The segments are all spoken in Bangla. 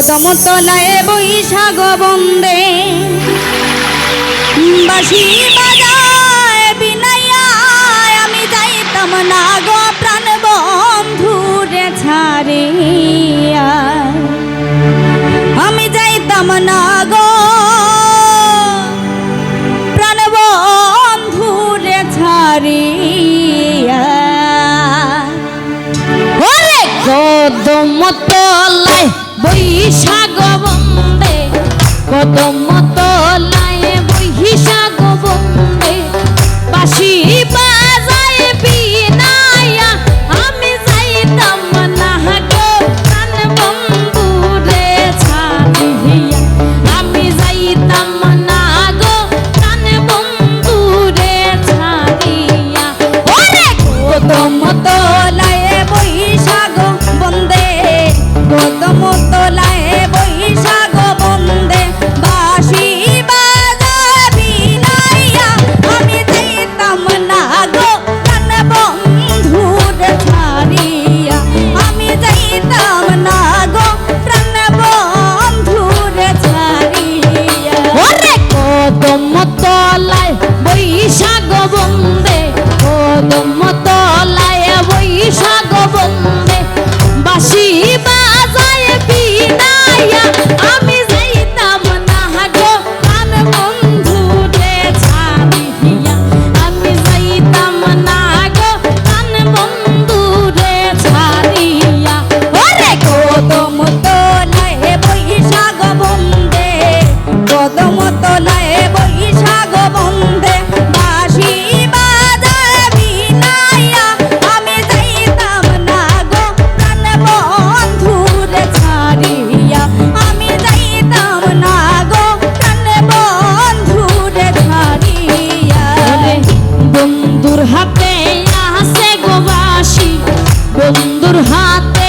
প্রথম তলায় বৈশাখ বন্দে। বাসি বাজায় বিনাইয়া আমি যাইতাম না। বৈশাখ বন্দে। কত hot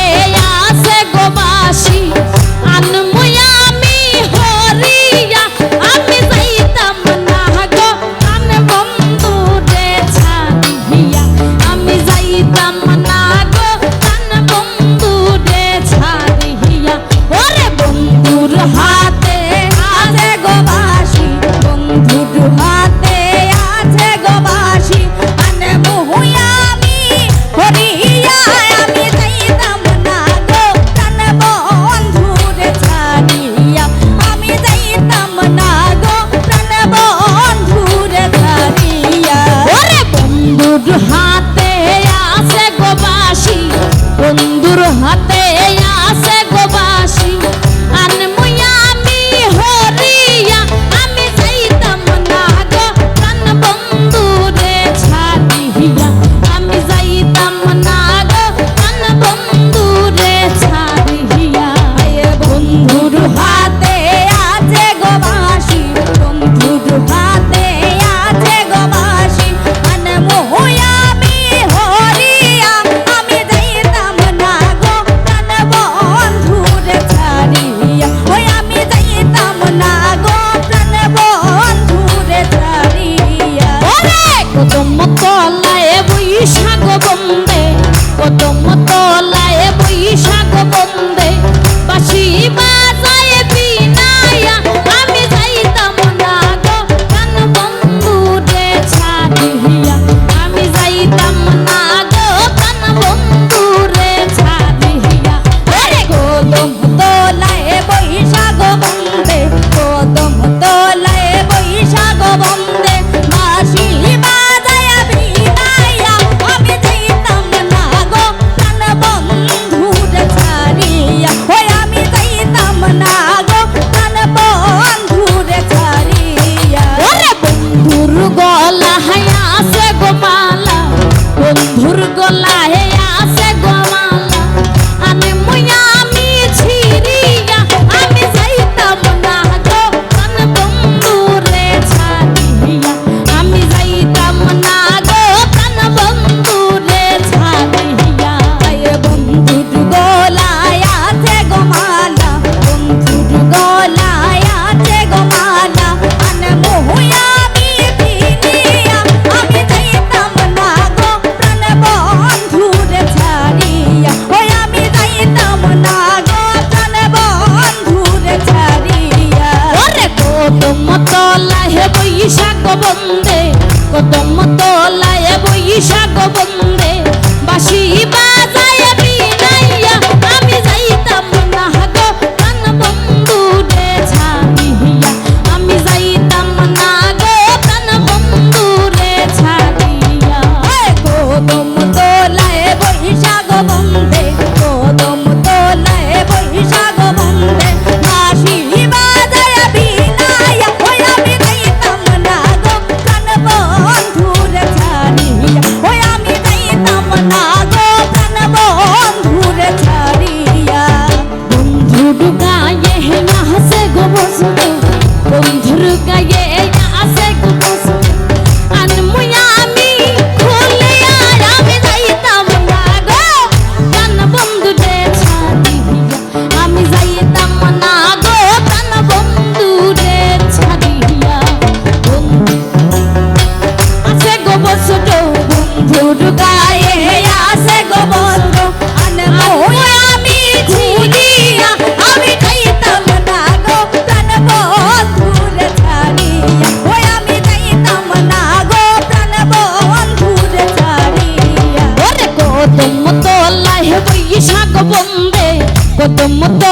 তলায় বৈশাখ বন্দে কদম তলায় বৈশাখ বন্দে। বাসি বাজায় বিনায়া, আমি যাইতাম না গো কান বন্ধু রে ছাড়ি Rugal. তলায় বৈশা গোবন্দে কদম তলায় বৈশা গোবন্দে বাসি বা গোবসু বন্ধুর গায়ে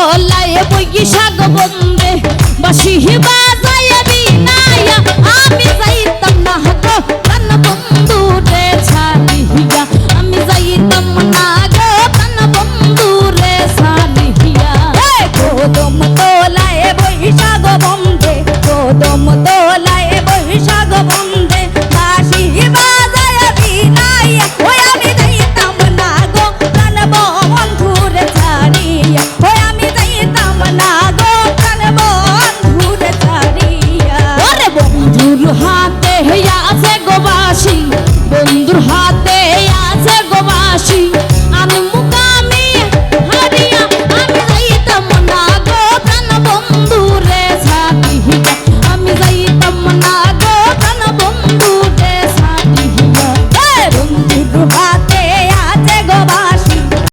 তলায় বৈশাখ বন্দে। বাসি বাজায় বিনায়া। আমি যাইতাম না হাত বন্ধু রে